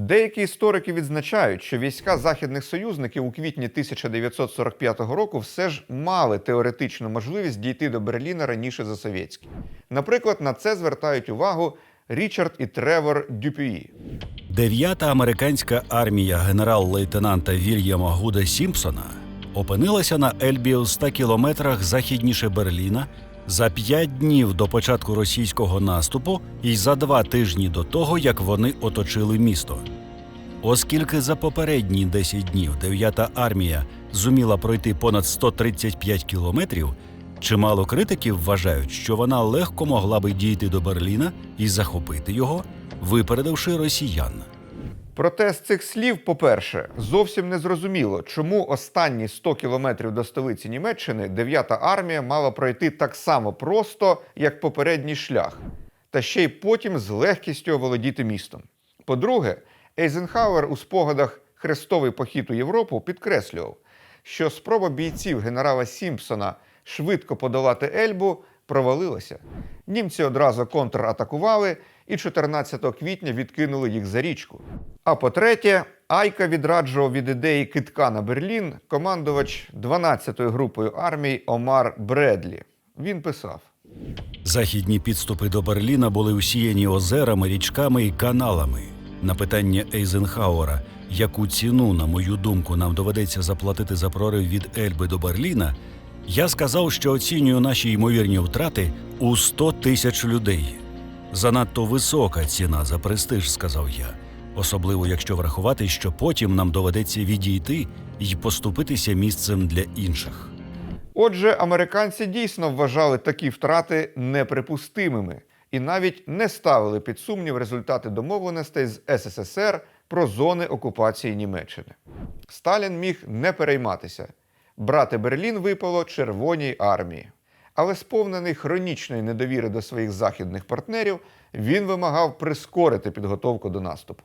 Деякі історики відзначають, що війська західних союзників у квітні 1945 року все ж мали теоретичну можливість дійти до Берліна раніше за совєтські. Наприклад, на це звертають увагу Річард і Тревор Дюпюї. Дев'ята американська армія генерал-лейтенанта Вільяма Гуда Сімпсона опинилася на Ельбі у 100 кілометрах західніше Берліна за п'ять днів до початку російського наступу і за два тижні до того, як вони оточили місто. Оскільки за попередні 10 днів дев'ята армія зуміла пройти понад 135 кілометрів, чимало критиків вважають, що вона легко могла би дійти до Берліна і захопити його, випередивши росіян. Проте з цих слів, по-перше, зовсім не зрозуміло, чому останні 100 кілометрів до столиці Німеччини 9-та армія мала пройти так само просто, як попередній шлях, та ще й потім з легкістю оволодіти містом. По-друге, Ейзенхауер у спогадах Хрестовий похід у Європу підкреслював, що спроба бійців генерала Сімпсона швидко подолати Ельбу провалилася. Німці одразу контратакували і 14 квітня відкинули їх за річку. А по-третє, Айка відраджував від ідеї китка на Берлін командувач 12-ї групою армій Омар Бредлі. Він писав: Західні підступи до Берліна були усіяні озерами, річками і каналами. На питання Ейзенхауера, яку ціну, на мою думку, нам доведеться заплатити за прорив від Ельби до Берліна, я сказав, що оцінюю наші ймовірні втрати у 100 тисяч людей. Занадто висока ціна за престиж, сказав я. Особливо, якщо врахувати, що потім нам доведеться відійти і поступитися місцем для інших. Отже, американці дійсно вважали такі втрати неприпустимими і навіть не ставили під сумнів результати домовленостей з СССР про зони окупації Німеччини. Сталін міг не перейматися. Брати Берлін випало Червоній армії. Але сповнений хронічної недовіри до своїх західних партнерів, він вимагав прискорити підготовку до наступу.